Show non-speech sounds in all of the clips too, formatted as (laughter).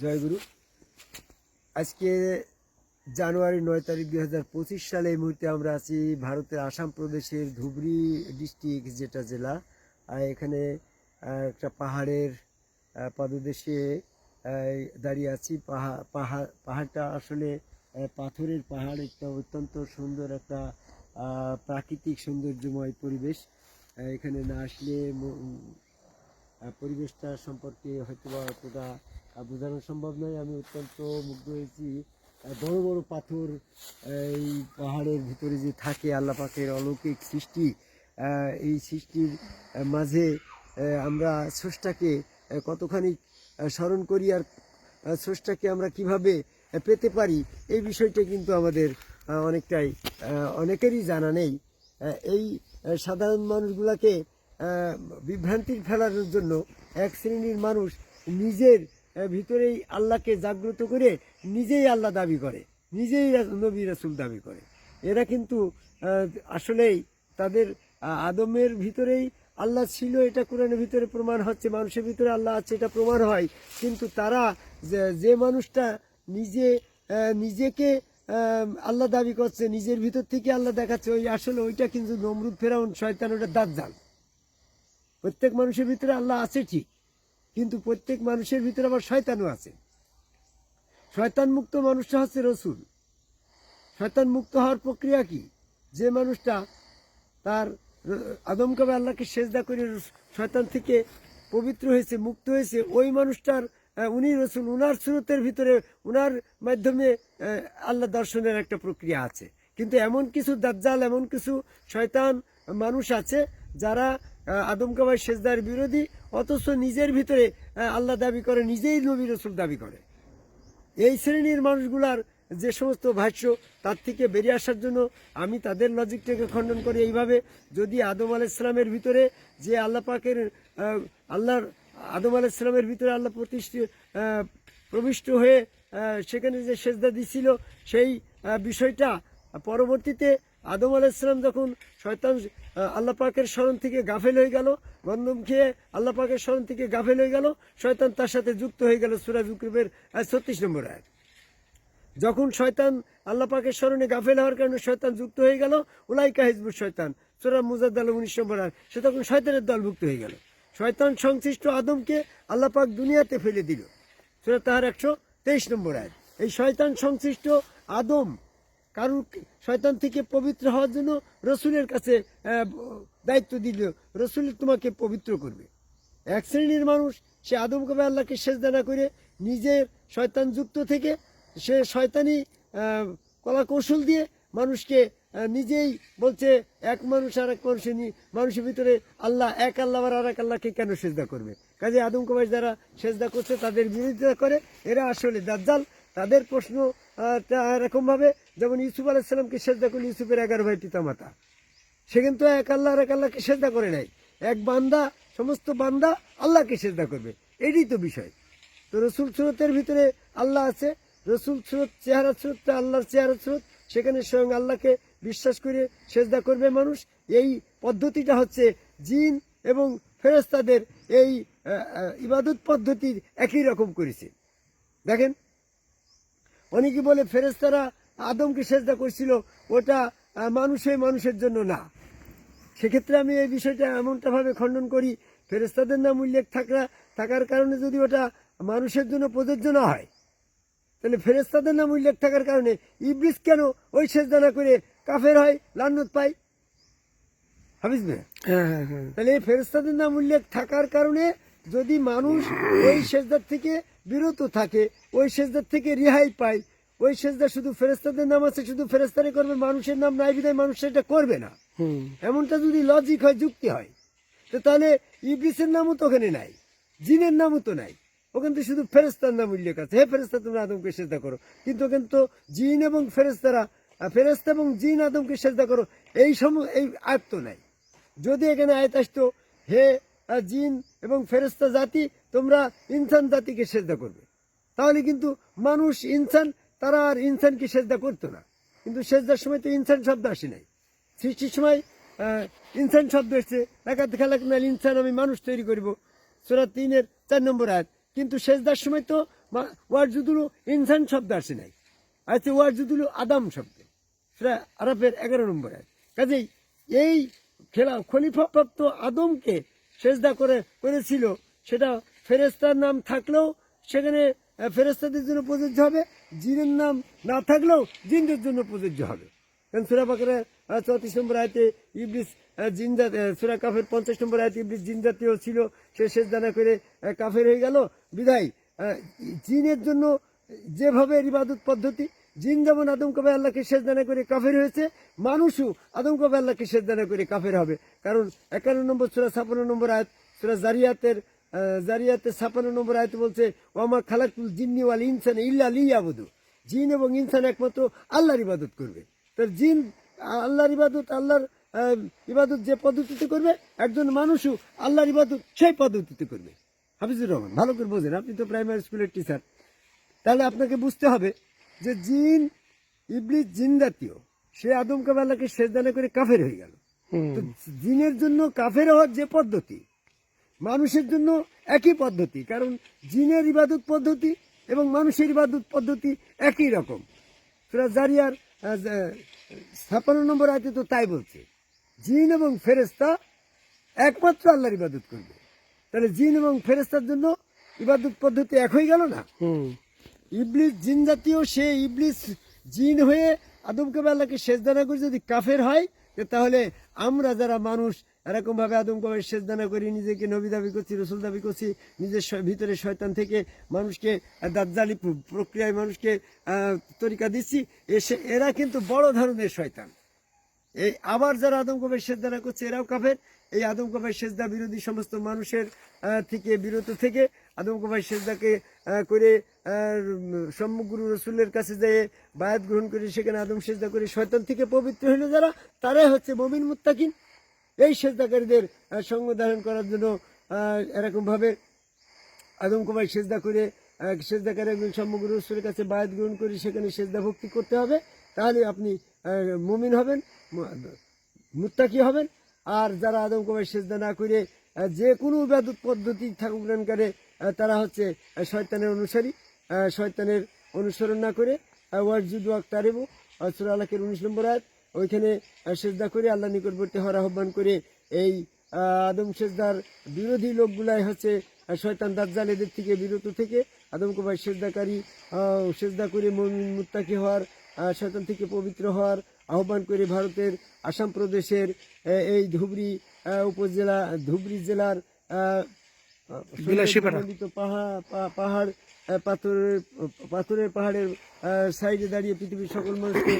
জয়গুরু, আজকে জানুয়ারি নয় তারিখ দুই হাজার পঁচিশ সালে এই মুহূর্তে আমরা আছি ভারতের আসাম প্রদেশের ধুবড়ি ডিস্ট্রিক্ট যেটা জেলা। এখানে একটা পাহাড়ের পাদদেশে দাঁড়িয়ে আছি। পাহাড় পাহাড় পাহাড়টা আসলে পাথরের পাহাড়, একটা অত্যন্ত সুন্দর একটা প্রাকৃতিক সৌন্দর্যময় পরিবেশ। এখানে না আসলে পরিবেশটা সম্পর্কে হয়তো বা অতটা বোঝানো সম্ভব নয়, আমি অত্যন্ত মুগ্ধ হয়েছি। বড় বড় পাথর, এই পাহাড়ের ভিতরে যে থাকে আল্লাহ পাকের অলৌকিক সৃষ্টি এই সৃষ্টির মাঝে আমরা স্রষ্টাকে কতখানি স্মরণ করি আর স্রষ্টাকে আমরা কীভাবে পেতে পারি, এই বিষয়টা কিন্তু আমাদের অনেকটাই অনেকেরই জানা নেই। এই সাধারণ মানুষগুলাকে বিভ্রান্তির ফেলানোর জন্য এক শ্রেণির মানুষ নিজের ভিতরেই আল্লাহকে জাগ্রত করে নিজেই আল্লাহ দাবি করে। নিজেই নবী রাসুল দাবি করে। এরা কিন্তু আসলেই তাদের আদমের ভিতরেই আল্লাহ ছিল, এটা কোরআনের ভিতরে প্রমাণ হচ্ছে, মানুষের ভিতরে আল্লাহ আছে, এটা প্রমাণ হয়। কিন্তু তারা যে- মানুষটা নিজে নিজেকে আল্লাহ দাবি করছে, নিজের ভিতর থেকে আল্লাহ দেখাচ্ছে, ওই আসলে ওইটা কিন্তু নমরুদ, ফেরাউন, শয়তান, ওটা দাজ্জাল। প্রত্যেক মানুষের ভিতরে আল্লাহ আছে ঠিক। কিন্তু প্রত্যেক মানুষের ভিতরে আবার শয়তানও আছে। শয়তান মুক্ত মানুষটা হচ্ছে রসুল। শয়তান মুক্ত হওয়ার প্রক্রিয়া কি? যে মানুষটা তার আদমকাবে আল্লাহকে সেজদা করে শয়তান থেকে পবিত্র হয়েছে, মুক্ত হয়েছে, ওই মানুষটার উনি রসুল। উনার সুরতের ভিতরে, উনার মাধ্যমে আল্লাহ দর্শনের একটা প্রক্রিয়া আছে। কিন্তু এমন কিছু দাজ্জাল, এমন কিছু শয়তান মানুষ আছে যারা আদমকাবাই সেজদার বিরোধী অথচ নিজের ভিতরে আল্লাহ দাবি করে, নিজেই নবী রসুল দাবি করে। এই শ্রেণির মানুষগুলার যে সমস্ত ভাষ্য, তার থেকে বেরিয়ে আসার জন্য আমি তাদের লজিকটাকে খণ্ডন করি এইভাবে, যদি আদম আল ইসলামের ভিতরে যে আল্লাহ পাকের আল্লাহর, আদম আল ইসলামের ভিতরে আল্লাহ প্রতিষ্ঠিত প্রবিষ্ট হয়ে সেখানে যে সেজদা দিছিল, সেই বিষয়টা পরবর্তীতে আদম আল ইসলাম যখন শয়তান আল্লাহ পাকের স্মরণ থেকে গাফেল হয়ে গেল গন্ধম খেয়ে আল্লাহ পাকের স্মরণ থেকে গাফেল হয়ে গেল, শয়তান তার সাথে যুক্ত হয়ে গেল সুরাজ উকরিবের ছত্রিশ নম্বর আয়াত। যখন শয়তান আল্লাহ পাকের স্মরণে গাফেল হওয়ার কারণে শয়তান যুক্ত হয়ে গেল, উলাইকা হিজবুর শয়তান, সুরা মুজাদ্দাল উনিশ নম্বর আয় সে তখন শয়তানের দলভুক্ত হয়ে গেল। শয়তান সংশ্লিষ্ট আদমকে আল্লাহ পাক দুনিয়াতে ফেলে দিল। সুরা তাহার একশো তেইশ নম্বর আয় এই শয়তান সংশ্লিষ্ট আদম কারুর শয়তান থেকে পবিত্র হওয়ার জন্য রসুলের কাছে দায়িত্ব দিল। রসুল তোমাকে পবিত্র করবে। এক শ্রেণির মানুষ সে আদম কবে আল্লাহকে সেজদা না করে নিজের শয়তান যুক্ত থেকে সে শয়তানি কলা কৌশল দিয়ে মানুষকে নিজেই বলছে এক মানুষ আর এক মানুষের মানুষের ভিতরে আল্লাহ এক আল্লাহ আর এক আল্লাহকে কেন সেজদা করবে? কাজে আদম কবাই যারা সেজদা করছে তাদের বিরোধিতা করে এরা আসলে দাজ্জাল। তাদের প্রশ্ন আহ, তা এরকম ভাবে যেমন ইউসুফ আলাইসাল্লামকে সেজদা করলে ইউসুফের এগারো ভাই পিতা মাতা সে কিন্তু এক আল্লাহ আর এক আল্লাহকে সেজদা করে নাই। এক বান্দা, সমস্ত বান্দা আল্লাহকে সেজদা করবে। এটাই তো বিষয়। তো রসুল সুরতের ভিতরে আল্লাহ আছে। রসুল সুরত, চেহারা সুরতটা আল্লাহর চেহারা সুরত। সেখানে স্বয়ং আল্লাহকে বিশ্বাস করে সেজদা করবে মানুষ। এই পদ্ধতিটা হচ্ছে জিন এবং ফেরেস্তাদের এই ইবাদত পদ্ধতির একই রকম করেছে। দেখেন, অনেকে বলে ফেরেস্তারা আদমকে সেজদা করছিল ওটা মানুষে মানুষের জন্য না। সেক্ষেত্রে আমি এই বিষয়টা এমনটা ভাবে খণ্ডন করি ফেরেস্তাদের নাম উল্লেখ থাকা থাকার কারণে যদি ওটা মানুষের জন্য প্রযোজ্য না হয় তাহলে ফেরেস্তাদের নাম উল্লেখ থাকার কারণে ইবলিস কেন ওই সেজদা না করে কাফের হয় লান্নত পায়? হাফিজ ভাই? হ্যাঁ হ্যাঁ হ্যাঁ। তাহলে এই ফেরেস্তাদের নাম উল্লেখ থাকার কারণে যদি মানুষ (coughs) ওই সেজদার থেকে বিরত থাকে ওই সেজদার থেকে রেহাই পায় ওই সেজদা শুধু ফেরেস্তাদের নাম আছে শুধু ফেরেস্তারে করবে মানুষের নাম নাই বিদায় মানুষ সেটা করবে না। এমনটা যদি লজিক হয় যুক্তি হয় তো তাহলে ইবলিসের নামও তো ওখানে নাই জিনের নামও তো নাই। ওখানে তো শুধু ফেরেস্তার নাম উল্লেখ আছে। হে ফেরেস্তা তোমরা আদমকে সেজদা করো। কিন্তু ওখানে তো জিন এবং ফেরেস্তারা ফেরেস্তা এবং জিন আদমকে সেজদা করো এই সম এই আয়াত তো নাই। যদি এখানে আয়াত আসতো হে জিন এবং ফেরেস্তা জাতি তোমরা ইনসান জাতিকে সেজদা করবে। তাহলে কিন্তু মানুষ ইনসান তারা আর ইনসানকে সেজদা করতো না। কিন্তু সেজদার সময় তো ইনসান শব্দ আসে নাই। সৃষ্টির সময় ইনসান শব্দ এসছে। দেখাতে খেলা ইনসান আমি মানুষ তৈরি করব। সুরা তিনের চার নম্বর আয়াত। কিন্তু সেজদার সময় তো ওয়ারজুদুল ইনসান শব্দ আসে নাই। আছে ওয়ারজুদুল আদাম শব্দ। সেটা আরবের এগারো নম্বর আয়াত। কাজেই এই খেলা, খলিফাপ্রাপ্ত আদমকে সেজদা করে, করেছিল। সেটা ফেরেস্তার নাম থাকলেও সেখানে ফেরেস্তাদের জন্য প্রযোজ্য হবে, জিনের নাম না থাকলেও জিনদের জন্য প্রযোজ্য হবে। কারণ সুরা বাকরে চৌত্রিশ নম্বর আয়তে ইবলিস জিন সুরা কাফের পঞ্চাশ নম্বর আয়তে ইবলিস জিন জাতীয় ছিল, সে শেষ দানা করে কাফের হয়ে গেল। বিদায় জিনের জন্য যেভাবে ইবাদত পদ্ধতি, জিন যেমন আদম কবে আল্লাহকে শেষ দানা করে কাফের হয়েছে, মানুষও আদম কবে আল্লাহকে শেষ দানা করে কাফের হবে। কারণ একান্ন নম্বর সুরা ছাপান্ন নম্বর আয়াত, সুরা জারিয়াতের আহ, জারিয়াতের ছাপান্ন নম্বর আয়তে বলছে ওমা খালাকুল জিন্নি ওয়াল ইনসান ইল্লা লিয়াবুদু। জিন এবং ইনসান একমাত্র আল্লাহর ইবাদত করবে। তার জিন আল্লাহর ইবাদত আল্লাহর ইবাদত যে পদ্ধতিতে করবে একজন মানুষও আল্লাহর ইবাদত সেই পদ্ধতিতে করবে। হাফিজুর রহমান ভালো করে বোঝেন আপনি তো প্রাইমারি স্কুলের টিচার তাহলে আপনাকে বুঝতে হবে যে জিন ইবলিস জিন জাতীয় সে আদম কাবাল্লাকে শেষদানা করে কাফের হয়ে গেল। তো জিনের জন্য কাফের হওয়ার যে পদ্ধতি মানুষের জন্য একই পদ্ধতি কারণ জিনের ইবাদত পদ্ধতি এবং মানুষের ইবাদত পদ্ধতি একই রকম। সুরা জারিয়ার ছাপ্পান্ন নম্বর আয়তে তো তাই বলছে জিন এবং ফেরেস্তা একমাত্র আল্লাহর ইবাদত করবে। তাহলে জিন এবং ফেরেস্তার জন্য ইবাদত পদ্ধতি এক হয়ে গেল না? ইবলিস জিন জাতীয় সে ইবলিস জিন হয়ে আদম কবে আল্লাহকে সেজদানা করে যদি কাফের হয় তাহলে আমরা যারা মানুষ এরকম ভাবে আদম কবে সেজদানা করি নিজেকে নবী দাবি করছি, রসুল দাবি করছি, নিজের ভিতরে শয়তান থেকে মানুষকে দাজ্জালি প্রক্রিয়ায় মানুষকে তরিকা দিচ্ছি। এসে এরা কিন্তু বড় ধরনের শয়তান। এই আবার যারা আদম কবের সেজদানা করছে, এরাও কাফের। এই আদম কবের সেজদা বিরোধী সমস্ত মানুষের থেকে, বিরত থেকে আদম কবের সেজদাকে করে সম্মুগুরু রসুলের কাছে যেয়ে বায়াত গ্রহণ করে, সেখানে আদম সেজদা করে শয়তান থেকে পবিত্র হইল যারা, তারাই হচ্ছে মমিন মুত্তাকিন। এই সেজদাকারীদের সঙ্গ ধারণ করার জন্য এরকমভাবে আদম কুমার সেজদা করে সেজদাকারী একজন সমগ্র রসুলের কাছে বায়াত গ্রহণ করে সেখানে সেজদা ভক্তি করতে হবে, তাহলে আপনি মুমিন হবেন মুত্তাকি হবেন। আর যারা আদম কুমার সেজদা না করে যে কোনো ইবাদত পদ্ধতি না করে তারা হচ্ছে শয়তানের অনুসারী শয়তানের অনুসরণ না করে ওয়ার্জুদ আক্তারেবু সুরা আলাকের উনিশ নম্বর আয়াত। ওইখানে সেজদা করে আল্লাহ নিকটবর্তী হওয়ার আহ্বান করে এই আদম সেজদার বিরোধী লোকগুলাই হচ্ছে শয়তান দাজ্জাল এদের থেকে বিরত থেকে আদম কুমার সেজদাকারী সেজদা করে মমিন মুত্তাকি হওয়ার শয়তান থেকে পবিত্র হওয়ার আহ্বান করে ভারতের আসাম প্রদেশের এই ধুবড়ি উপজেলা, ধুবড়ি জেলার পাহাড় পাথরের পাথরের পাহাড়ের সাইডে দাঁড়িয়ে পৃথিবীর সকল মানুষকে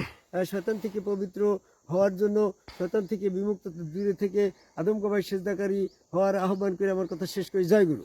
শতান শয়তান থেকে পবিত্র হওয়ার জন্য শয়তান থেকে বিমুক্ত দূরে থেকে আদম কবাই সেজদাকারী হওয়ার আহ্বান করে আমার কথা শেষ করি। জয় গুরু।